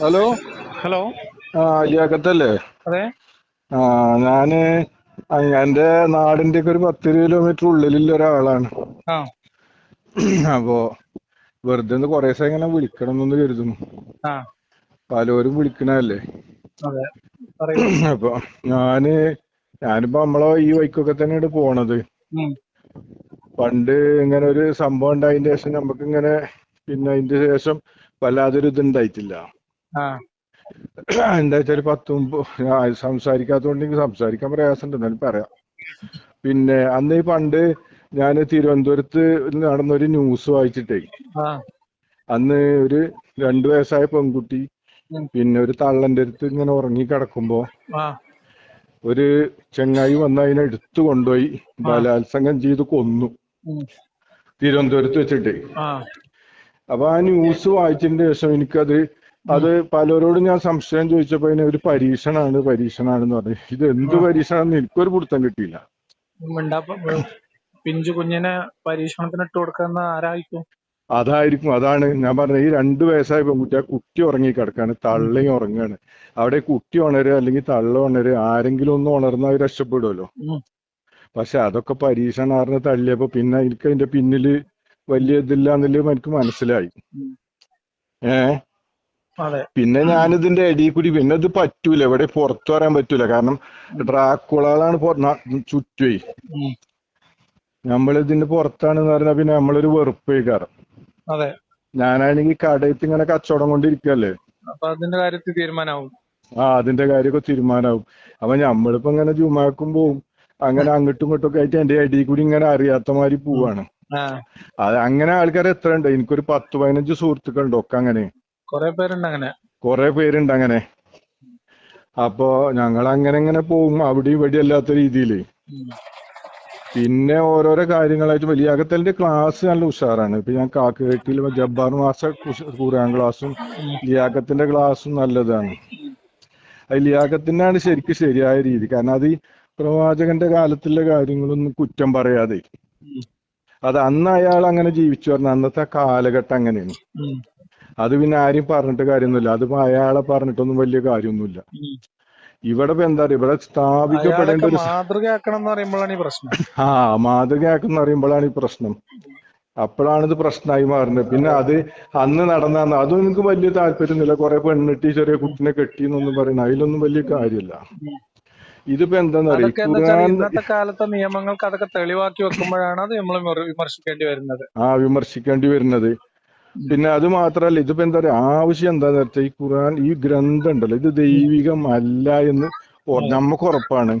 Hello? Hello? ആ അയ്യാക്കത്തല്ലേ അതെ? ആ ഞാൻ എന്റെ നാടിന്റെ ഒക്കെ ഒരു പത്ത് കിലോമീറ്റർ ഉള്ളിലുള്ള ഒരാളാണ്. ആ. അപ്പോ വെറുതെ ഒന്ന് കൊറേ ദിവസം ഇങ്ങനെ വിളിക്കണം കരുതുന്നു. ആ. പലരും വിളിക്കണല്ലേ അതെ. പറയൂ. അപ്പൊ ഞാൻ ഞാനിപ്പോ നമ്മളെ ഈ വൈക്കൊക്കെ തന്നെയാണ് പോണത്. ഉം, പണ്ട് ഇങ്ങനെ ഒരു സംഭവം ഉണ്ടായതിന്റെ ശേഷം നമുക്ക് ഇങ്ങനെ പിന്നെ അതിന്റെ ശേഷം വല്ലാതൊരു ഇതുണ്ടായിട്ടില്ല ആ എന്താ വെച്ചാൽ പത്ത് മുമ്പ് എനിക്ക് സംസാരിക്കാൻ പ്രയാസമുണ്ട് എന്നാലും പറയാം. പിന്നെ അന്ന് ഈ പണ്ട് ഞാൻ തിരുവനന്തപുരത്ത് നടന്ന ഒരു ന്യൂസ് വായിച്ചിട്ടേ. അന്ന് ഒരു രണ്ടു വയസ്സായ പെൺകുട്ടി പിന്നെ ഒരു തള്ളന്റെ അടുത്ത് ഇങ്ങനെ ഉറങ്ങി കിടക്കുമ്പോ ഒരു ചെങ്ങായി വന്ന് അതിനെ എടുത്തു കൊണ്ടുപോയി ബലാത്സംഗം ചെയ്ത് കൊന്നു. തിരുവനന്തപുരത്ത് വെച്ചിട്ട്. അപ്പൊ ആ ന്യൂസ് വായിച്ചതിന് ശേഷം എനിക്കത് അത് പലരോടും ഞാൻ സംശയം ചോദിച്ചപ്പോ അതിന് ഒരു പരീക്ഷണാണ് പരീക്ഷണാണെന്ന് പറഞ്ഞു. ഇത് എന്ത് പരീക്ഷണാണെന്ന് എനിക്കൊരു പിടുത്തം കിട്ടിയില്ല. പിഞ്ചു കുഞ്ഞിനെ പരീക്ഷണത്തിന് ഇട്ട് കൊടുക്കുന്ന ആരായിരിക്കും? അതായിരിക്കും. അതാണ് ഞാൻ പറഞ്ഞത് ഈ രണ്ടു വയസ്സായ പെൺകുട്ടി ആ കുട്ടി ഉറങ്ങി കിടക്കാണ് തള്ളി ഉറങ്ങാണ്. അവിടെ കുട്ടി ഉണരുക അല്ലെങ്കിൽ തള്ള ഉണരുക ആരെങ്കിലും ഒന്ന് ഉണർന്നാൽ രക്ഷപ്പെടുമല്ലോ പക്ഷെ അതൊക്കെ പരീക്ഷണാറിന് തള്ളിയപ്പോ പിന്നെ എനിക്ക് അതിന്റെ പിന്നിൽ വലിയ ഇതില്ല എന്നുള്ളത് എനിക്ക് മനസ്സിലായി. ഉം. പിന്നെ ഞാനിതിന്റെ ഇടയിൽ കൂടി പിന്നെ ഇത് പറ്റൂല. ഇവിടെ പുറത്തു വരാൻ പറ്റൂല. കാരണം ഡ്രാക്കുളകളാണ് ചുറ്റുവേ. നമ്മളിതിന്റെ പുറത്താണെന്ന് പറഞ്ഞാൽ പിന്നെ നമ്മളൊരു വെറുപ്പ് കാരണം. അതെ. ഞാനാണെങ്കിൽ കടയത്ത് ഇങ്ങനെ കച്ചവടം കൊണ്ടിരിക്കല്ലേ? അപ്പൊ അതിന്റെ കാര്യത്തിൽ തീരുമാനമാവും ആ അതിന്റെ കാര്യമൊക്കെ തീരുമാനമാവും അപ്പൊ നമ്മളിപ്പോ ഇങ്ങനെ ജുമാക്കും പോവും. അങ്ങനെ അങ്ങോട്ടും ഇങ്ങോട്ടും ഒക്കെ ആയിട്ട് എന്റെ ഇടയിൽ കൂടി ഇങ്ങനെ അറിയാത്ത മാതിരി പോവാണ്. അത് അങ്ങനെ ആൾക്കാർ എത്ര ഉണ്ട് എനിക്കൊരു പത്ത് പതിനഞ്ച് സുഹൃത്തുക്കളുണ്ട്. ഒക്കെ അങ്ങനെ. കൊറേ പേരുണ്ട് അങ്ങനെ. കുറെ പേരുണ്ട് അങ്ങനെ. അപ്പോ ഞങ്ങൾ അങ്ങനെ അങ്ങനെ പോകും അവിടെ ഇവിടെ അല്ലാത്ത രീതിയിൽ പിന്നെ ഓരോരോ കാര്യങ്ങളായിട്ട് വലിയ അകത്തലിന്റെ ക്ലാസ് നല്ല ഉഷാറാണ്. ഇപ്പൊ ഞാൻ കാക്കുകെട്ടിൽ ജബ്ബാർ മാസ കുറാൻ ക്ലാസ്സും ലിയാക്കത്തിന്റെ ക്ലാസ്സും നല്ലതാണ്. അത് ലിയാക്കത്തിനാണ് ശരിക്കും ശരിയായ രീതി. കാരണം അത് ഈ പ്രവാചകന്റെ കാലത്തുള്ള കാര്യങ്ങളൊന്നും കുറ്റം പറയാതെ. അത് അന്ന് അയാൾ അങ്ങനെ ജീവിച്ചു. പറഞ്ഞ അന്നത്തെ കാലഘട്ടം അങ്ങനെയാണ്. അത് പിന്നെ ആരും പറഞ്ഞിട്ട് കാര്യമൊന്നുമില്ല. അത് അയാളെ പറഞ്ഞിട്ടൊന്നും വലിയ കാര്യമൊന്നുമില്ല. ഇവിടെ ഇപ്പൊ എന്താ പറയുക ഇവിടെ സ്ഥാപിക്കപ്പെടേണ്ട ഒരു മാതൃകയാക്കണം എന്ന് പറയുമ്പോഴാണ് ഈ പ്രശ്നം. ആ മാതൃകയാക്കുന്ന പറയുമ്പോഴാണ് ഈ പ്രശ്നം. അപ്പോഴാണ് ഇത് പ്രശ്നമായി മാറുന്നത്. പിന്നെ അത് അന്ന് നടന്ന അതും എനിക്ക് വലിയ താല്പര്യമൊന്നുമില്ല. കുറെ പെണ്ണിട്ടി ചെറിയ കുട്ടിനെ കെട്ടി എന്നൊന്നും പറയുന്നത് അതിലൊന്നും വലിയ കാര്യമില്ല. ഇതിപ്പോ എന്താന്ന് അറിയാം? അതൊക്കെ എന്താ വെച്ചാൽ ഖുർആൻ ഇന്നത്തെ കാലത്തെ നിയമങ്ങൾക്ക് അതൊക്കെ തെളിവാക്കി വെക്കുമ്പോഴാണ് അത് നമ്മൾ വിമർശിക്കേണ്ടി വരുന്നത്. ആ വിമർശിക്കേണ്ടി വരുന്നത്. പിന്നെ അത് മാത്രല്ല ഇതിപ്പോ എന്താ പറയാ ആവശ്യം എന്താന്ന് വെച്ചാൽ ഈ ഖുർആൻ ഈ ഗ്രന്ഥം ഉണ്ടല്ലോ ഇത് ദൈവികമല്ല എന്ന് നമ്മക്ക് നമുക്ക് ഉറപ്പാണ്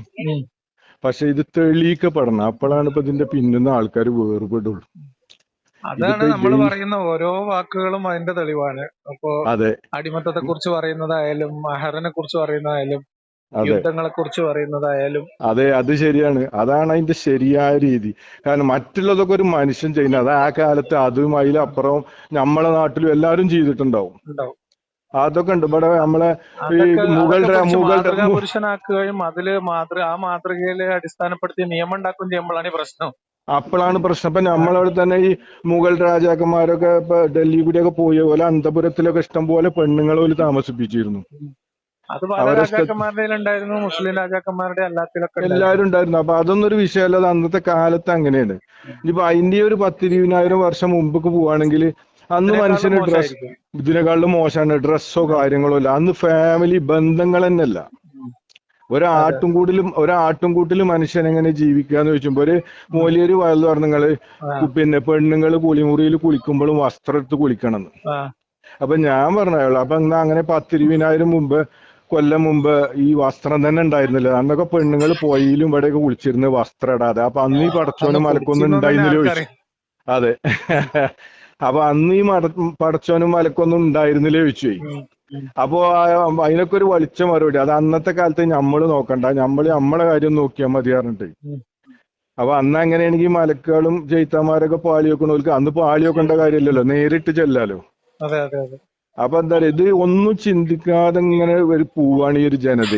പക്ഷെ ഇത് തെളിയിക്കപ്പെടണം. അപ്പോഴാണ് ഇപ്പൊ ഇതിന്റെ പിന്നുന്ന ആൾക്കാർ വേർപെടുള്ളൂ. അതാണ് നമ്മൾ പറയുന്ന ഓരോ വാക്കുകളും അതിന്റെ തെളിവാണ്. അപ്പോ അടിമത്തത്തെ കുറിച്ച് പറയുന്നതായാലും മഹറിനെ കുറിച്ച് പറയുന്നതായാലും യുദ്ധങ്ങളെ കുറിച്ച് പറയുന്നതായാലും അതെ അത് ശരിയാണ്. അതാണ് അതിന്റെ ശരിയായ രീതി. കാരണം മറ്റുള്ളതൊക്കെ ഒരു മനുഷ്യൻ ചെയ്യുന്നത് അത് ആ കാലത്ത് അതും അതിലപ്പുറവും നമ്മളെ നാട്ടിലും എല്ലാവരും ചെയ്തിട്ടുണ്ടാവും. അതൊക്കെ ഉണ്ട്. ഇവിടെ നമ്മളെ മുഗൾ പുരുഷനാക്കുകയും അതിൽ മാതൃ ആ മാതൃകയിൽ അടിസ്ഥാനപ്പെടുത്തി നിയമം ഉണ്ടാക്കുകയും ചെയ്യുമ്പോഴാണ് ഈ പ്രശ്നം. അപ്പോഴാണ് പ്രശ്നം. ഇപ്പൊ നമ്മളവിടെ തന്നെ ഈ മുഗൾ രാജാക്കന്മാരൊക്കെ ഇപ്പൊ ഡൽഹി കൂടിയൊക്കെ പോയ പോലെ അന്തപുരത്തിലൊക്കെ ഇഷ്ടം പോലെ പെണ്ണുങ്ങളെ പോലും താമസിപ്പിച്ചിരുന്നു. അത് പല രാജാക്കന്മാരുടെ ഉണ്ടായിരുന്നു മുസ്ലിം രാജാക്കന്മാരുടെ ഉണ്ടായിരുന്നു. എല്ലാവരും ഉണ്ടായിരുന്നു അപ്പൊ അതൊന്നും ഒരു വിഷയമല്ല അത് അന്നത്തെ കാലത്ത് അങ്ങനെയാണ് ഇനിയിപ്പോ അതിന്റെ ഒരു പത്തിരുപതിനായിരം വർഷം മുമ്പൊക്കെ പോവാണെങ്കിൽ അന്ന് മനുഷ്യന് ഡ്രസ്. ഇതിനെക്കാളും മോശമാണ് ഡ്രസ്സോ കാര്യങ്ങളോ ഇല്ല അന്ന് ഫാമിലി ബന്ധങ്ങൾ തന്നെയല്ല ഒരാട്ടും കൂട്ടിലും ഒരാട്ടും കൂട്ടിലും മനുഷ്യൻ എങ്ങനെ ജീവിക്കാന്ന് ചോദിച്ചുമ്പോ ഒരു മൂലിയൊരു വയൽ പറഞ്ഞങ്ങൾ. പിന്നെ പെണ്ണുങ്ങൾ കുളിമുറിയിൽ കുളിക്കുമ്പോഴും വസ്ത്രം എടുത്ത് കുളിക്കണം എന്ന്. അപ്പൊ ഞാൻ പറഞ്ഞു അപ്പൊ എന്നാ അങ്ങനെ പത്തിരുപതിനായിരം മുമ്പ് കൊല്ലം മുമ്പ് ഈ വസ്ത്രം തന്നെ ഉണ്ടായിരുന്നില്ല. അന്നൊക്കെ പെണ്ണുങ്ങൾ പോയിലും ഇവിടെയൊക്കെ കുളിച്ചിരുന്ന് വസ്ത്രം ഇടാതെ. അപ്പൊ അന്ന് ഈ പടച്ചോനും മലക്കൊന്നും ഉണ്ടായിരുന്നില്ല ചോദിച്ചു. അതെ. അപ്പൊ അന്ന് ഈ മട പടച്ചോനും മലക്കൊന്നും ഉണ്ടായിരുന്നില്ല ചോദിച്ചു. അപ്പോ അതിനൊക്കെ ഒരു വലിച്ച മറുപടി. അത് അന്നത്തെ കാലത്ത് നമ്മൾ നോക്കണ്ട. നമ്മൾ നമ്മളെ കാര്യം നോക്കിയാൽ മതി പറഞ്ഞിട്ട്. അപ്പൊ അന്ന് അങ്ങനെയാണെങ്കിൽ മലക്കുകളും ചെയ്ത്താന്മാരൊക്കെ പാളി വെക്കണവർക്ക് അന്ന് പാളി വെക്കേണ്ട കാര്യമില്ലല്ലോ. നേരിട്ട് ചെല്ലാലോ. അതെ അതെ അതെ. അപ്പൊ എന്താ പറയാ ഇത് ഒന്നും ചിന്തിക്കാതെ ഇങ്ങനെ ഒരു പോവാണ് ഈ ഒരു ജനത.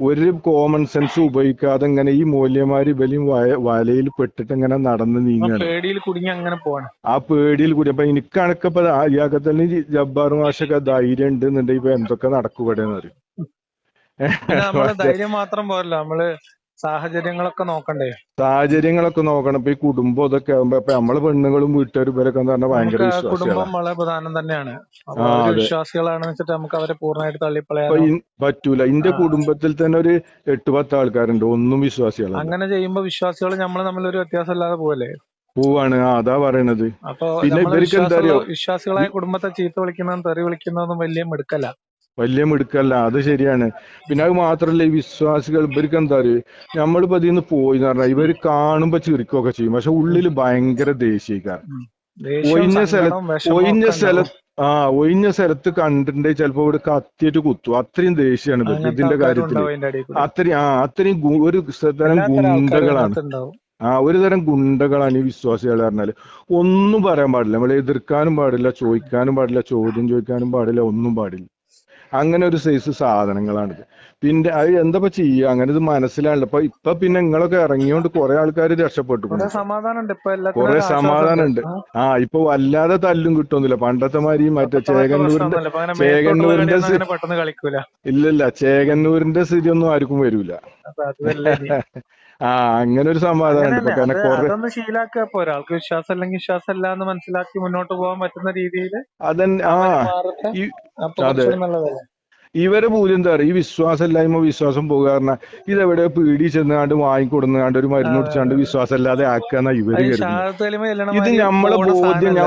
ഒരു കോമൺ സെൻസ് ഉപയോഗിക്കാതെ ഇങ്ങനെ ഈ മൂല്യമാര് ഇവലും വലയിൽ പെട്ടിട്ട് ഇങ്ങനെ നടന്ന് ആ പേടിയിൽ കുടുങ്ങി അങ്ങനെ പോവാണ്. ആ പേടിയിൽ കൂടി അപ്പൊ എനിക്കണക്കിപ്പോ ഇപ്പൊ തന്നെ ജബ്ബാർ മാഷൊക്കെ ധൈര്യം ഉണ്ട് എന്നുണ്ടെങ്കിൽ ഇപ്പൊ എന്തൊക്കെ നടക്കൂടെ എന്ന് പറയും. ധൈര്യം മാത്രം പോരല്ലോ. നമ്മൾ സാഹചര്യങ്ങളൊക്കെ നോക്കണ്ടേ? സാഹചര്യങ്ങളൊക്കെ നോക്കണം. ഇപ്പൊ ഈ കുടുംബം ഇതൊക്കെ ആകുമ്പോ ഇപ്പൊ നമ്മളെ പെണ്ണുങ്ങളും വീട്ടുകാരും ഇവരൊക്കെ പറഞ്ഞാൽ ഭയങ്കര കുടുംബം വളരെ പ്രധാനം തന്നെയാണ്. വിശ്വാസികളാണെന്ന് വെച്ചിട്ട് നമുക്ക് അവരെ പൂർണമായിട്ട് തള്ളിപ്പളയാൻ പറ്റൂല. ഇന്റെ കുടുംബത്തിൽ തന്നെ ഒരു എട്ട് പത്ത് ആൾക്കാരുണ്ട്. ഒന്നും വിശ്വാസികളല്ല. അങ്ങനെ ചെയ്യുമ്പോ വിശ്വാസികൾ നമ്മൾ തമ്മിൽ ഒരു വ്യത്യാസം ഇല്ലാതെ പോവല്ലേ? പോവാണ്. അതാ പറയണത്. അപ്പൊ പിന്നെ ഇവർക്ക് എന്താ അറിയോ? വിശ്വാസികളായ കുടുംബത്തെ ചീത്ത വിളിക്കുന്നതും തെറി വിളിക്കുന്നതും വലിയ മിടുക്കല്ല. വലിയ മിടുക്കല്ല അത് ശരിയാണ്. പിന്നെ അത് മാത്രല്ല ഈ വിശ്വാസികൾ ഇവർക്ക് എന്താ അറിയോ? നമ്മളിപ്പോ നിന്ന് പോയി എന്ന് പറഞ്ഞാൽ ഇവർ കാണുമ്പോ ചിരിക്കുകയൊക്കെ ചെയ്യും. പക്ഷെ ഉള്ളിൽ ഭയങ്കര ദേഷ്യക്കാർ ദേഷ്യവും ഒഴിഞ്ഞ സ്ഥലത്ത് ഒഴിഞ്ഞ സ്ഥലത്ത് ആ ഒഴിഞ്ഞ സ്ഥലത്ത് കണ്ടിട്ടുണ്ടെങ്കിൽ ചിലപ്പോ ഇവിടെ കത്തിയിട്ട് കുത്തു. അത്രയും ദേഷ്യമാണ് ഇവർക്ക് ഇതിന്റെ കാര്യത്തിൽ. അത്രയും ആ അത്രയും ഒരു തരം ഗുണ്ടകളാണ്. ആ ഒരു തരം ഗുണ്ടകളാണ് ഈ വിശ്വാസികൾ പറഞ്ഞാൽ. ഒന്നും പറയാൻ പാടില്ല. നമ്മളെ എതിർക്കാനും പാടില്ല ചോദിക്കാനും പാടില്ല ചോദ്യം ചോദിക്കാനും പാടില്ല ഒന്നും പാടില്ല. അങ്ങനെ ഒരു സൈസ് സാധനങ്ങളാണിത്. പിന്നെ അത് എന്താ ചെയ്യുക? അങ്ങനെ ഇത് മനസ്സിലാണല്ലോ ഇപ്പൊ ഇപ്പൊ പിന്നെ നിങ്ങളൊക്കെ ഇറങ്ങിയോണ്ട് കുറെ ആൾക്കാർ രക്ഷപ്പെട്ടു കുറെ സമാധാനം ഉണ്ട്. ആ, ഇപ്പൊ വല്ലാതെ തല്ലും കിട്ടുന്നില്ല പണ്ടത്തെ മാതിരി മറ്റേ അപ്പൊ ചേകന്നൂരിന്റെ ചേകന്നൂരിന്റെ ഇല്ലല്ല. ചേകന്നൂരിന്റെ സ്ഥിതി ഒന്നും ആർക്കും വരൂല. അപ്പൊ. ആ അങ്ങനെ ഒരു സമാധാനം ഉണ്ട് ഇപ്പൊ ശീലാക്കുക ഇപ്പൊ ഒരാൾക്ക് വിശ്വാസം അല്ലെങ്കിൽ വിശ്വാസം ഇല്ല എന്ന് മനസ്സിലാക്കി മുന്നോട്ട് പോകാൻ പറ്റുന്ന രീതിയിൽ അതന്നെ ആ അതെ. ഇവരെ മൂല്യം എന്താ പറയുക ഈ വിശ്വാസം ഇല്ലായ്മ വിശ്വാസം പോകുക കാരണം ഇതെവിടെ പീടി ചെന്നാണ്ട് വാങ്ങിക്കൊടുന്നാണ്ട് ഒരു മരുന്ന് കുടിച്ചാണ്ട് വിശ്വാസം ഇല്ലാതെ ആക്കാന്ന ഇവർ ഇത് ഞമ്മളെ ബോധ്യം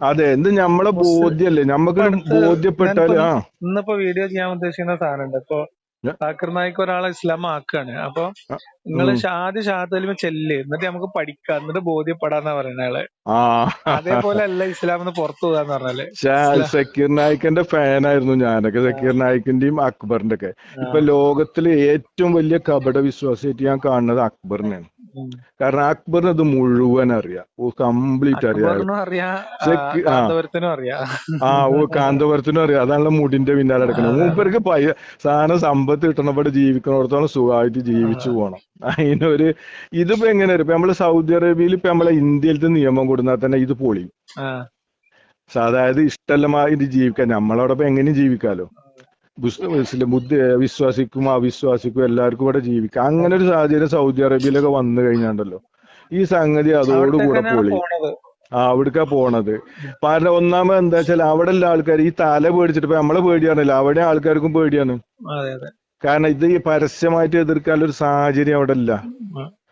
അതെ. എന്ത് ഇത് നമ്മളെ ബോധ്യല്ലേ നമുക്ക് ബോധ്യപ്പെട്ടാൽ ബോധ്യപ്പെട്ടാൽ ആ. ഇന്നിപ്പോ വീഡിയോ ചെയ്യാൻ ഉദ്ദേശിക്കുന്ന സാധനമുണ്ട്. ഇപ്പൊ ഞ- സാക്കിർ നായിക്ക് ഒരാളെ ഇസ്ലാം ആക്കാണ് അപ്പൊ നിങ്ങൾ. ആദ്യം അലിമ ചെല്ല്. എന്നിട്ട് നമുക്ക് പഠിക്കാം. എന്നിട്ട് ബോധ്യപ്പെടാന്നാ പറയുന്ന ആൾ. അതേപോലെ അല്ല ഇസ്ലാം എന്ന് പുറത്തു പോകാന്ന് പറഞ്ഞാൽ. സക്കീർ നായിക്കിന്റെ ഫാനായിരുന്നു ഞാനൊക്കെ. സക്കീർ നായിക്കിന്റെയും അക്ബറിന്റെ ഒക്കെ ഇപ്പൊ ലോകത്തിലെ ഏറ്റവും വലിയ കപട വിശ്വാസിയായിട്ട് ഞാൻ കാണുന്നത് അക്ബറിനെയാണ്. കാരണം അക്ബറിന് അത് മുഴുവൻ അറിയാം. ഓ കംപ്ലീറ്റ് അറിയാം. ആ. ഓ കാന്തപുരത്തിനും അറിയാം. അതാണല്ലോ മുടിന്റെ പിന്നാലെ നടക്കുന്നത്. മൂപ്പർക്ക് പൈ സാധനം സമ്പത്ത് കിട്ടണവിടെ ജീവിക്കണോടത്തോളം സുഖമായിട്ട് ജീവിച്ചു പോകണം അതിനൊരു ഇതിപ്പോ എങ്ങനെ ഇപ്പൊ നമ്മൾ സൗദി അറേബ്യയിൽ ഇപ്പൊ നമ്മളെ ഇന്ത്യയിലത്തെ നിയമം കൊടുന്നാൽ തന്നെ ഇത് പൊളിയും. അതായത് ഇഷ്ടമല്ലമായിട്ട് ജീവിക്കാൻ. നമ്മളോടൊപ്പം എങ്ങനെയും ജീവിക്കാലോ. മുസ്ലിം ബുദ്ധ വിശ്വാസിക്കും അവിശ്വാസിക്കും എല്ലാവർക്കും ഇവിടെ ജീവിക്കാം. അങ്ങനെ ഒരു സാഹചര്യം സൗദി അറേബ്യയിലൊക്കെ വന്നു കഴിഞ്ഞാണ്ടല്ലോ. ഈ സംഗതി അതോടുകൂടെ പോളി. ആ അവിടേക്കാ പോണത്. കാരണം ഒന്നാമത് എന്താ വെച്ചാൽ അവിടെ ഉള്ള ആൾക്കാർ ഈ തല പേടിച്ചിട്ട് ഇപ്പൊ നമ്മളെ പേടിയാണല്ലോ. അവിടെ ആൾക്കാർക്കും പേടിയാണ്. കാരണം ഇത് ഈ പരസ്യമായിട്ട് എതിർക്കാനുള്ള ഒരു സാഹചര്യം അവിടെ ഇല്ല.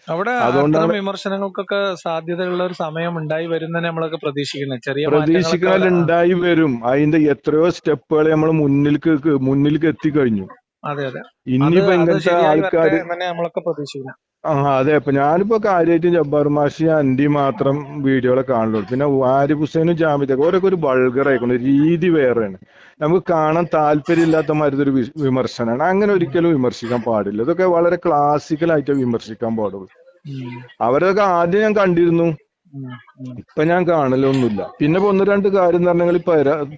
അവിടെ അതുകൊണ്ടാണ് വിമർശനങ്ങൾക്കൊക്കെ സാധ്യതയുള്ള ഒരു സമയം ഉണ്ടായി വരുന്ന നമ്മളൊക്കെ പ്രതീക്ഷിക്കുന്നത് ചെറിയ പ്രതീക്ഷിക്കാൻ ഉണ്ടായി വരും. അതിന്റെ എത്രയോ സ്റ്റെപ്പുകൾ നമ്മൾ മുന്നിലേക്ക് മുന്നിലേക്ക് എത്തിക്കഴിഞ്ഞു. അതെ അതെ. ഇനിയിപ്പോ ആൾക്കാർ ഇങ്ങനത്തെ തന്നെ നമ്മളൊക്കെ പ്രതീക്ഷിക്കുന്നത് ആ അതെ. ഇപ്പൊ ഞാനിപ്പോ കാര്യമായിട്ട് ജബ്ബാർ മാഷി അന്റി മാത്രം വീഡിയോകളെ കാണുള്ളൂ പിന്നെ ആരിഫ് ഹുസൈനും ജാമിദൊക്കെ ഓരൊക്കെ ഒരു ബൾഗർ ആയിക്കൊണ്ട് രീതി വേറെയാണ്. നമുക്ക് കാണാൻ താല്പര്യമില്ലാത്ത മാതിരി ഒരു വിമർശനമാണ് അങ്ങനെ ഒരിക്കലും വിമർശിക്കാൻ പാടില്ല. ഇതൊക്കെ വളരെ ക്ലാസിക്കൽ ആയിട്ട് വിമർശിക്കാൻ പാടുള്ളൂ. അവരൊക്കെ ആദ്യം ഞാൻ കണ്ടിരുന്നു. ഇപ്പൊ ഞാൻ കാണലൊന്നുമില്ല. പിന്നെ ഇപ്പൊ ഒന്ന് രണ്ട് കാര്യം പറഞ്ഞാൽ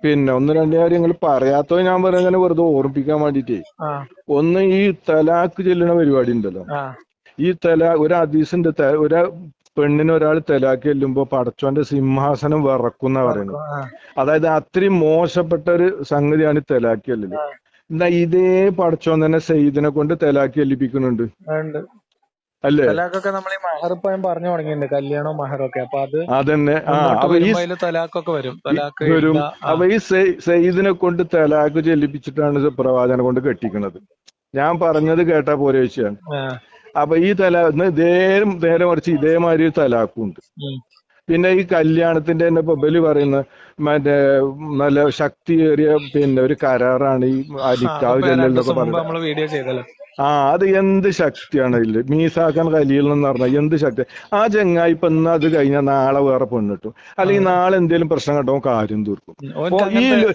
പിന്നെ ഒന്ന് രണ്ട് കാര്യങ്ങൾ പറയാത്തത് ഞാൻ പറയുന്നത് വെറുതെ ഓർമ്മിപ്പിക്കാൻ വേണ്ടിട്ടേ ഒന്ന് ഈ തലാക്ക് ചെല്ലുന്ന പരിപാടി ഉണ്ടല്ലോ. ഈ തല ഒരു ഹദീസിന്റെ തല ഒരു പെണ്ണിന് ഒരാൾ തലാക്ക് ചെല്ലുമ്പോ പടച്ചോന്റെ സിംഹാസനം വിറക്കുന്ന പറയുന്നത്. അതായത് അത്രയും മോശപ്പെട്ട ഒരു സംഗതിയാണ് ഈ തലാക്ക് ചെല്ലല്. എന്നാ ഇതേ പടച്ചോൻ തന്നെ സെയ്ദിനെ കൊണ്ട് തലാക്ക് ചെല്ലിപ്പിക്കുന്നുണ്ട്. അല്ലേ? തലാഖൊക്കെ നമ്മൾ ഈ മഹറിപ്പം പറഞ്ഞു തുടങ്ങിയിട്ടുണ്ട് കല്യാണവും മഹറൊക്കെ. അപ്പൊ അത് അതന്നെ. തലാഖൊക്കെ വരും. തലാഖ് വരും. അപ്പൊ ഈ സെയ്- സെയ്ദിനെ കൊണ്ട് തലാക്ക് ചെല്ലിപ്പിച്ചിട്ടാണ് ഇത് പ്രവാചകനെ കൊണ്ട് കെട്ടിക്കുന്നത് ഞാൻ പറഞ്ഞത് കേട്ടാ പോരെ അപ്പൊ ഈ തല നേരം നേരെ മറിച്ച് ഇതേമാതിരി ഒരു തലാക്കും പിന്നെ ഈ കല്യാണത്തിന്റെ തന്നെ ഇപ്പൊ ബലി പറയുന്ന മറ്റേ നല്ല ശക്തിയേറിയ പിന്നെ ഒരു കരാറാണ് ഈ അരിക്കാവ് അതിപ്പോ രണ്ടു ആ അത് എന്ത് ശക്തിയാണ് അതിൽ? മീസാക്കാൻ കലിയിൽ എന്ന് പറഞ്ഞാൽ എന്ത് ശക്തി? ആ ചെങ്ങായി ഇപ്പൊ ഇന്ന് അത് കഴിഞ്ഞാൽ നാളെ വേറെ പെണ്ണിട്ടു അല്ലെങ്കിൽ നാളെ എന്തെങ്കിലും പ്രശ്നം കണ്ടോ കാര്യം തീർക്കും.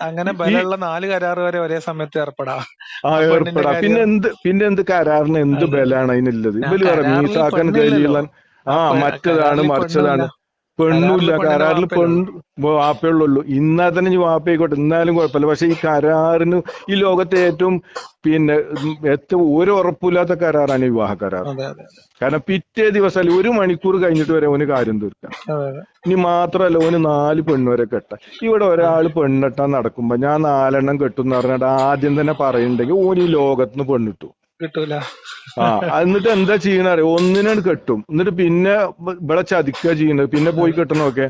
അങ്ങനെ ബലമുള്ള നാല് കരാറ് വരെ ഒരേ സമയത്ത് ഏർപ്പെടാം. ആ ഏർപ്പെടാം. പിന്നെ എന്ത് പിന്നെ എന്ത് കരാറിന് എന്ത് ബലാണ് അതിനുള്ളത് ഇവർ പറയാം മീസാക്കാൻ കലിയുള്ള ആ മറ്റതാണ് മറിച്ചതാണ്. പെണ്ണുമില്ല. കരാറിൽ പെണ്ണ് വാപ്പയുള്ളൂ ഇന്നാ തന്നെ ഇനി വാപ്പയായിക്കോട്ടെ എന്നാലും കുഴപ്പമില്ല. പക്ഷെ ഈ കരാറിന് ഈ ലോകത്തെ ഏറ്റവും പിന്നെ ഏറ്റവും ഒരു ഉറപ്പില്ലാത്ത കരാറാണ് വിവാഹ കരാർ കാരണം പിറ്റേ ദിവസം ഒരു മണിക്കൂർ കഴിഞ്ഞിട്ട് വരെ ഓന് കാര്യം തീർക്കാം. ഇനി മാത്രമല്ല ഓന് നാല് പെണ്ണ് വരെ കെട്ടാം ഇവിടെ ഒരാൾ പെണ്ണെട്ടാൻ നടക്കുമ്പോ ഞാൻ നാലെണ്ണം കെട്ടും എന്ന് പറഞ്ഞിട്ട് ആദ്യം തന്നെ പറയുന്നുണ്ടെങ്കിൽ ഓന് ഈ ലോകത്തുനിന്ന് പെണ്ണിട്ടു. കിട്ടൂല. ആ എന്നിട്ട് എന്താ ചെയ്യണ അറിയോ? ഒന്നിനാണ് കെട്ടും. എന്നിട്ട് പിന്നെ ഇവ- ഇവിടെ ചതിക്കുക ചെയ്യണത്. പിന്നെ പോയി കെട്ടണമൊക്കെ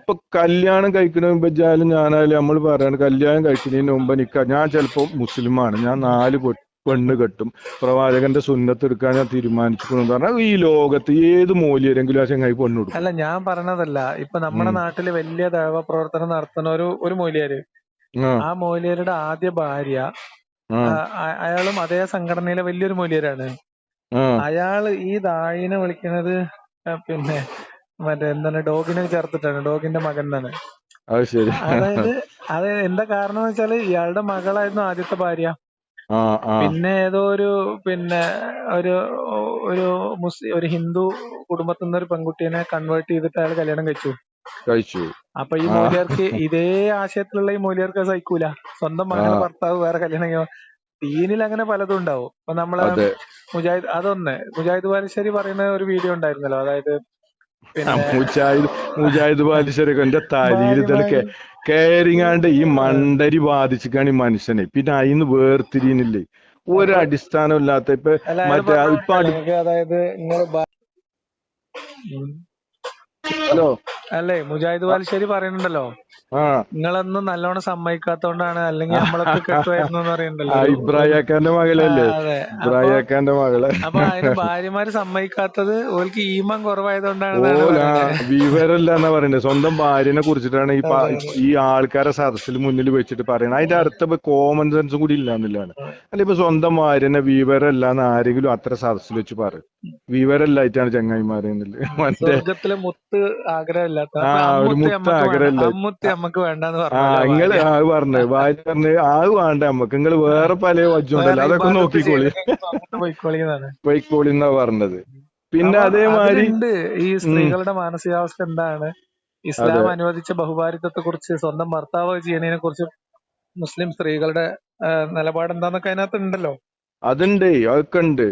ഇപ്പൊ കല്യാണം കഴിക്കണ മുമ്പായാലും ഞാനായാലും നമ്മൾ പറയാണ് കല്യാണം കഴിക്കുന്നതിന് മുമ്പ് നിക്ക. ഞാൻ ചിലപ്പോ മുസ്ലിമാണ്. ഞാൻ നാല് പെണ്ണ് കെട്ടും. പ്രവാചകന്റെ സുന്നത്ത് എടുക്കാൻ ഞാൻ തീരുമാനിച്ചിരിക്കുന്നു പറഞ്ഞാൽ ഈ ലോകത്ത് ഏത് മൂല്യരെങ്കിലും ആ ചങ്ങായി പെണ്ണ് കൊടുക്കും അല്ല ഞാൻ പറഞ്ഞതല്ല. ഇപ്പൊ നമ്മുടെ. നാട്ടിൽ വലിയ ദൈവ പ്രവർത്തനം നടത്തുന്ന ഒരു ഒരു മൂല്യര്. ആ മൂല്യരുടെ ആദ്യ ഭാര്യ അയാളും അതേ സംഘടനയിലെ വലിയൊരു മൂല്യരാണ്. അയാൾ ഈ ദാഴിനെ വിളിക്കുന്നത് പിന്നെ മറ്റേ എന്താണ് ഡോഗിനെ ചേർത്തിട്ടാണ്. ഡോഗിന്റെ മകൻ എന്നാണ്. ശരി. അതായത് അത് എന്താ കാരണം എന്ന് വെച്ചാൽ ഇയാളുടെ മകളായിരുന്നു ആദ്യത്തെ ഭാര്യ. പിന്നെ ഏതോ ഒരു പിന്നെ ഒരു ഒരു മുസ്ലിം ഒരു ഹിന്ദു കുടുംബത്തിൽ നിന്ന് ഒരു പെൺകുട്ടീനെ കൺവേർട്ട് ചെയ്തിട്ട് അയാൾ കല്യാണം കഴിച്ചു. കഴിച്ചു. അപ്പൊ ഈ മൂലിയർക്ക് ഇതേ ആശയത്തിലുള്ള ഈ മൂലിയർക്ക് സഹിക്കൂല. സ്വന്തം മകന്. ഭർത്താവ് വേറെ കല്യാണം ടീനിൽ ദീനിൽ അങ്ങനെ പലതും ഉണ്ടാവും. അപ്പൊ നമ്മളെ മുജാഹിദ് അതൊന്ന്. മുജാഹിദ് ബാലുശ്ശേരി പറയുന്ന ഒരു വീഡിയോ ഉണ്ടായിരുന്നല്ലോ. അതായത് മുജാഹിദ് മുജാഹിദ് ബാലിശ്ശേരൊക്കെ എന്റെ തലയിൽ ഇതൊക്കെ കയറിങ്ങാണ്ട് ഈ മണ്ടരി ബാധിച്ചിക്കാണ് ഈ മനുഷ്യനെ. പിന്നെ അതിന്ന് വേർതിരിയുന്നില്ലേ? ഒരു അടിസ്ഥാനം ഇല്ലാത്ത ഇപ്പൊ മറ്റേ ഇപ്പൊ അതായത് ഹലോ. അല്ലേ മുജാഹിദ് ബാലുശ്ശേരി പറയുന്നുണ്ടല്ലോ. നിങ്ങളൊന്നും നല്ലോണം സമ്മതിക്കാത്തോണ്ടാണ് അല്ലെങ്കിൽ നമ്മളൊക്കെ കെട്ടുമായിരുന്നു പറയുന്നുണ്ടല്ലോ. ഇബ്രാഹിക്കാന്റെ മകളല്ലേ? ഇബ്രാഹിക്കാന്റെ മകളെ. അപ്പൊ അതിന് ഭാര്യമാര് സമ്മതിക്കാത്തത് ഓൽക്ക് ഈമം കുറവായതുകൊണ്ടാണ് ഓല വിവരല്ല എന്നാ പറയുന്നത് സ്വന്തം ഭാര്യനെ കുറിച്ചിട്ടാണ് ഈ ഈ ആൾക്കാരെ സദസ്സിൽ മുന്നിൽ വെച്ചിട്ട് പറയുന്നത്. അതിന്റെ അർത്ഥം കോമൺ സെൻസും കൂടി ഇല്ലാന്നില്ലാണ് അല്ല ഇപ്പൊ സ്വന്തം ഭാര്യനെ വിവരമല്ല എന്ന് ആരെങ്കിലും അത്ര സദസ്സിൽ വെച്ച് പറയും. വിവരല്ലായിട്ടാണ് ചങ്ങായിമാരെ മറ്റേ മുത്ത് ആഗ്രഹമില്ലാത്ത. അമ്മയ്ക്ക് വേണ്ടെന്ന് പറഞ്ഞു ആ പറഞ്ഞത് ഭാര്യ പറഞ്ഞ് അത് വേണ്ട നമ്മക്ക് നിങ്ങൾ വേറെ പല വജ്ജുണ്ടല്ലോ അതൊക്കെ നോക്കിക്കോളി. പൊയ്ക്കോളി എന്നാ പറഞ്ഞത്. പിന്നെ അതേമാതിരി ഈ സ്ത്രീകളുടെ മാനസികാവസ്ഥ എന്താണ്? ഇസ്ലാം അനുവദിച്ച ബഹുഭാരിത്വത്തെ കുറിച്ച് സ്വന്തം ഭർത്താവ് ചെയ്യുന്നതിനെ കുറിച്ച് മുസ്ലിം സ്ത്രീകളുടെ നിലപാട് എന്താന്നൊക്കെ അതിനകത്ത് ഉണ്ടല്ലോ അതുണ്ട് അതൊക്കെ ഉണ്ട്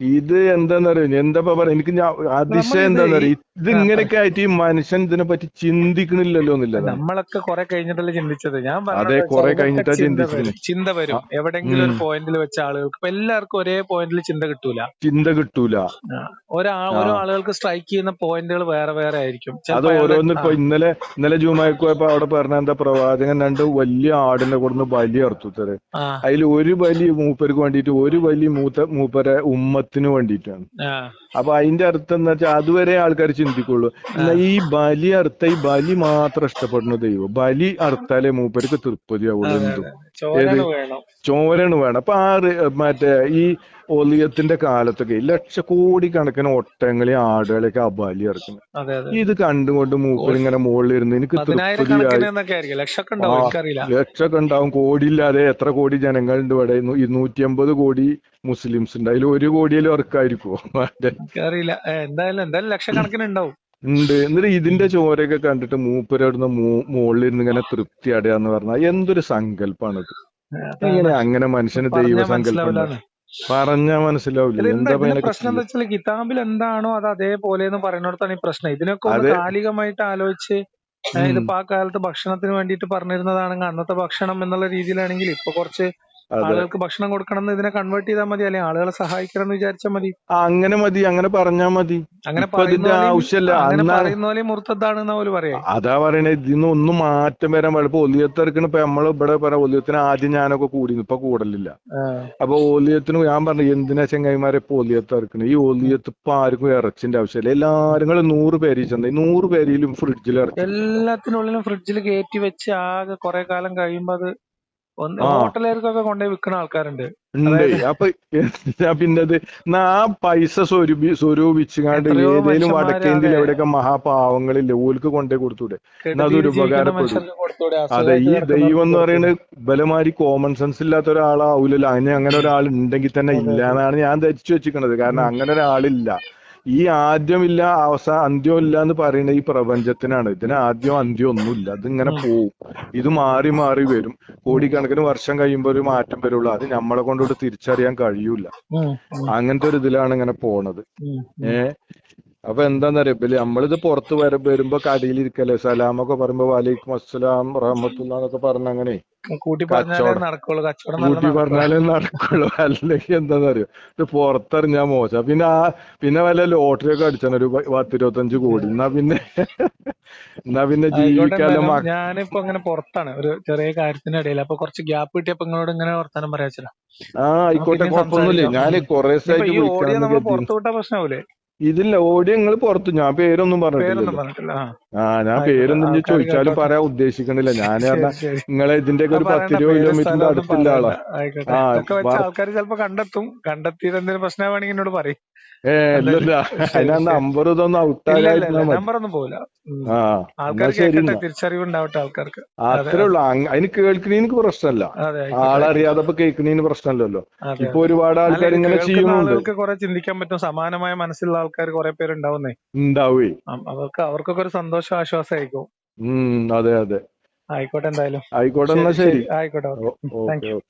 ഇത് എന്താന്നറിയോ? എന്താ പറയാ എനിക്ക് ഞാൻ അതിശയം എന്താന്നറിയോ? ഇത് ഇങ്ങനെയൊക്കെ ആയിട്ട് ഈ മനുഷ്യൻ ഇതിനെ പറ്റി ചിന്തിക്കണില്ലല്ലോ എന്നില്ല നമ്മളൊക്കെ കുറെ കഴിഞ്ഞിട്ടല്ലേ ചിന്തിച്ചത്. ഞാൻ അതെ, കുറെ കഴിഞ്ഞിട്ടാണ് കഴിഞ്ഞിട്ടാ ചിന്തിച്ചത്. ചിന്ത വരും. എവിടെങ്കിലും ഒരു പോയിന്റിൽ വെച്ച ആളുകൾക്ക് ഇപ്പൊ എല്ലാവർക്കും ഒരേ പോയിന്റിൽ ചിന്ത കിട്ടൂല. ചിന്ത കിട്ടൂല. ഒരാ ഓരോ ആളുകൾക്ക് സ്ട്രൈക്ക് ചെയ്യുന്ന പോയിന്റുകൾ വേറെ വേറെ ആയിരിക്കും. അത് ഓരോന്ന് ഇപ്പൊ ഇന്നലെ ഇന്നലെ ജൂമായി പോയപ്പോ അവിടെ പറഞ്ഞ എന്താ പ്രവാചകൻ രണ്ട് വലിയ ആടിനെ കൊടുന്ന് ബലി അറുത്തുത്തത് ആ, അതിൽ ഒരു ബലി മൂപ്പർക്ക് വേണ്ടിയിട്ട് ഒരു ബലി മൂത്ത മൂപ്പരെ ഉമ്മത്തിന് വേണ്ടിയിട്ടാണ്. അപ്പൊ അതിന്റെ അർത്ഥം എന്ന് വെച്ചാൽ അതുവരെ ആൾക്കാർ ചിന്തിക്കുള്ളൂ. എന്നാ ഈ ബലി അർത്ഥ ഈ ബലി മാത്രം ഇഷ്ടപ്പെടുന്ന ദൈവം. ബലി അർത്ഥാലേ മൂപ്പർക്ക് തൃപ്തിയാവുള്ളൂ എന്തും. ചോരണ് വേണം. അപ്പൊ ആ മറ്റേ ഈ ഒലിയത്തിന്റെ കാലത്തൊക്കെ ലക്ഷക്കോടി കണക്കിന് ഒട്ടങ്ങളെ ആടുകളെയൊക്കെ ആ ബലി ഇറക്കുന്നത് അതെ അതെ. ഇത് കണ്ടുകൊണ്ട് മൂപ്പർ ഇങ്ങനെ മുകളിൽ ഇരുന്ന് എനിക്ക് തൃപ്തിയായി. ലക്ഷമൊക്കെ ഉണ്ടാവും കോടിയില്ലാതെ എത്ര കോടി ജനങ്ങളുണ്ട് ഇവിടെ? ഇരുന്നൂറ്റി അമ്പത് കോടി മുസ്ലിംസ് ഉണ്ട്. അതിൽ ഒരു കോടിയിലും ഇറക്കായിരിക്കുമോ മറ്റേ എന്തായാലും എന്തായാലും ലക്ഷക്കണക്കിന് ഉണ്ടാവും. ഉണ്ട്. എന്നിട്ട് ഇതിന്റെ ചോരയൊക്കെ കണ്ടിട്ട് മൂപ്പരവിടുന്ന് മുകളിൽ ഇരുന്ന് ഇങ്ങനെ തൃപ്തി അടയാന്ന് പറഞ്ഞാൽ എന്തൊരു സങ്കല്പാണ് എങ്ങനെ അങ്ങനെ മനുഷ്യന് ദൈവ ദൈവസങ്കല്പം. പറഞ്ഞാ മനസ്സിലാവില്ല. എന്താ പ്രശ്നം എന്താ വെച്ചാൽ കിതാബിൽ എന്താണോ അത് അതേപോലെ എന്ന് പറയുന്നിടത്താണ് ഈ പ്രശ്നം. ഇതിനൊക്കെ ഒന്ന് കാലികമായിട്ട് ആലോചിച്ച് ഇതിപ്പോ ആ കാലത്ത് ഭക്ഷണത്തിന് വേണ്ടിയിട്ട് പറഞ്ഞിരുന്നതാണെങ്കിൽ അന്നത്തെ ഭക്ഷണം എന്നുള്ള രീതിയിലാണെങ്കിൽ ഇപ്പൊ കുറച്ച് ആളുകൾക്ക് ഭക്ഷണം കൊടുക്കണം എന്ന് ഇതിനെ കൺവേർട്ട് ചെയ്താൽ മതി അല്ലെങ്കിൽ ആളുകളെ സഹായിക്കണം എന്ന് വിചാരിച്ചാൽ മതി. അങ്ങനെ മതി അങ്ങനെ പറഞ്ഞാ മതി. അങ്ങനെ ഇതിന്റെ ആവശ്യമില്ല. അങ്ങനെ പറയുന്ന പോലെ പറയാ. അതാ പറയണേ ഇതിന്ന് ഒന്നും മാറ്റം വരാൻ പാടില്ല. ഇപ്പൊ ഒലിയത്തിറക്കണ ഇപ്പൊ നമ്മൾ ഇവിടെ പറയാം ഒലിയത്തിന് ആദ്യം ഞാനൊക്കെ കൂടി ഇപ്പൊ കൂടലില്ല. അപ്പൊ ഒലിയത്തിന് ഞാൻ പറഞ്ഞു എന്തിനാ ചെങ്ങായിമാരെ ഇപ്പൊ ഒലിയത്ത് ഈ ഒലിയത്ത് ഇപ്പൊ ആർക്കും ഇറച്ചിന്റെ ആവശ്യമില്ല. എല്ലാരും നൂറ് പേര് ചെന്ന നൂറ് പേരിലും ഫ്രിഡ്ജിൽ ഇറക്കി എല്ലാത്തിനുള്ളിലും ഫ്രിഡ്ജിൽ കയറ്റി വെച്ച് ആകെ കുറെ കാലം കഴിയുമ്പോ അത്. ഹോട്ടലുകാർക്കൊക്കെ കൊണ്ടുപോയി വിൽക്കുന്ന ആൾക്കാരുണ്ട്. അപ്പൊ പിന്നത് ആ പൈസ സ്വരൂപി സ്വരൂപിച്ചുകാണ്ട് ഏതെങ്കിലും വടക്കേന്ത്യയിൽ എവിടെയൊക്കെ മഹാപാവങ്ങളില്ലേ ഓൽക്ക് കൊണ്ടേ കൊടുത്തൂടെ? അതൊരു ഉപകാരപ്പെടും. അതെ ഈ ദൈവം എന്ന് പറയുന്നത് ബലമാരി കോമൺ സെൻസ് ഇല്ലാത്ത ഒരാളാവൂലല്ലോ. അങ്ങനെ അങ്ങനെ ഒരാൾ ഉണ്ടെങ്കിൽ തന്നെ ഇല്ല എന്നാണ് ഞാൻ ധരിച്ചു വെച്ചിരിക്കുന്നത്. കാരണം അങ്ങനെ ഒരാളില്ല. ഈ ആദ്യമില്ല അവസാന അന്ത്യമില്ല എന്ന് പറയുന്ന ഈ പ്രപഞ്ചത്തിനാണ്. ഇതിന് ആദ്യം അന്ത്യം ഒന്നുമില്ല. ഇതിങ്ങനെ ഇങ്ങനെ പോവും. ഇത് മാറി മാറി വരും. കോടിക്കണക്കിന് വർഷം കഴിയുമ്പോൾ ഒരു മാറ്റം വരുള്ളൂ. അത് നമ്മളെ കൊണ്ടോട്ട് തിരിച്ചറിയാൻ കഴിയൂല. അങ്ങനത്തെ ഒരു ഇതിലാണ് ഇങ്ങനെ പോണത്. ഉം, ഏ? അപ്പൊ എന്താന്നറിയോ ഇപ്പൊ നമ്മളിത് പുറത്ത് വര വരുമ്പോ കടയിൽ ഇരിക്കല്ലേ സലാം ഒക്കെ പറയുമ്പോ വലൈക്കും അസ്സലാം റഹമത്തുള്ള എന്നൊക്കെ പറഞ്ഞ അങ്ങനെ. കൂട്ടി പറഞ്ഞാലേ. നടക്കുള്ളൂ അല്ലെങ്കിൽ എന്താന്നറിയോ ഇത് പുറത്തെറിഞ്ഞാ മോശം. പിന്നെ ആ പിന്നെ വല്ല ലോട്ടറി ഒക്കെ അടിച്ചാണ്. ഒരു പത്തിരുപത്തഞ്ച് കോടി. എന്നാ പിന്നെ എന്നാ പിന്നെ ആയിക്കോട്ടെ ജീവിക്കാലോ ഞാനിപ്പോ അങ്ങനെ പുറത്താണ്. ഒരു ചെറിയ കാര്യത്തിന്റെ കാര്യത്തിനിടയിൽ അപ്പൊ കുറച്ച് ഗ്യാപ്പ് കിട്ടിയപ്പോ നിങ്ങളോട് ഇങ്ങനെ വർത്താനം പറയാ ആ ആയിക്കോട്ടെ കുഴപ്പമൊന്നുമില്ല. ഞാൻ കൊറേ ദിവസമായിട്ട് പുറത്തു വിട്ടാ പ്രശ്നമാവൂലേ ഇതില്ല ഓഡിയോ നിങ്ങൾ പുറത്തു ഞാൻ പേരൊന്നും പറഞ്ഞിട്ടില്ല ആ. ഞാൻ. പേരൊന്നും ചോദിച്ചാലും. പറയാൻ ഉദ്ദേശിക്കണില്ല. ഞാൻ നിങ്ങളെ ഇതിന്റെയൊക്കെ ഒരു ആ, പത്ത് പറയണ്ട, ഇരുപത് കിലോമീറ്ററിന്റെ അടുത്തില്ല അടുത്തുള്ള ആളാ. ആൾക്കാർ ചിലപ്പോ കണ്ടെത്തും. കണ്ടെത്തിയിട്ട് എന്തെങ്കിലും പ്രശ്നമാണെങ്കിൽ എന്നോട് പറയും. ഏ ശരി, അതിനാ നമ്പർ ഇതൊന്നും ഇല്ല ഇല്ല. ഔട്ടാകായിരുന്നാ നമ്പർ ഒന്നും പോവില്ല. ഉം. ആ എന്നാ ആൾക്കാർ ശരി കേൾക്കട്ടെ എന്നാ. തിരിച്ചറിവ് ഉണ്ടാവട്ടെ ആൾക്കാർക്ക് അത്രേ ഉള്ളൂ. അതിന് കേൾക്കണീന് പ്രശ്നമല്ല ആളറിയാതെ ഇപ്പൊ കേൾക്കണീന് പ്രശ്നമല്ലല്ലോ ഇപ്പൊ ഒരുപാട് ആൾക്കാർ ഇങ്ങനെ ചെയ്യുന്നുണ്ട്. കുറെ ചിന്തിക്കാൻ പറ്റും. സമാനമായ മനസ്സുള്ള ആൾക്കാർ കുറെ പേരുണ്ടാവുന്നേ. ഉണ്ടാവേ. അവർക്ക് അവർക്കൊക്കെ ഒരു സന്തോഷം ആശ്വാസമായിരിക്കും. അതെ അതെ. ആയിക്കോട്ടെ എന്തായാലും. ആയിക്കോട്ടെ എന്നാ ശരി ആയിക്കോട്ടെ താങ്ക് യു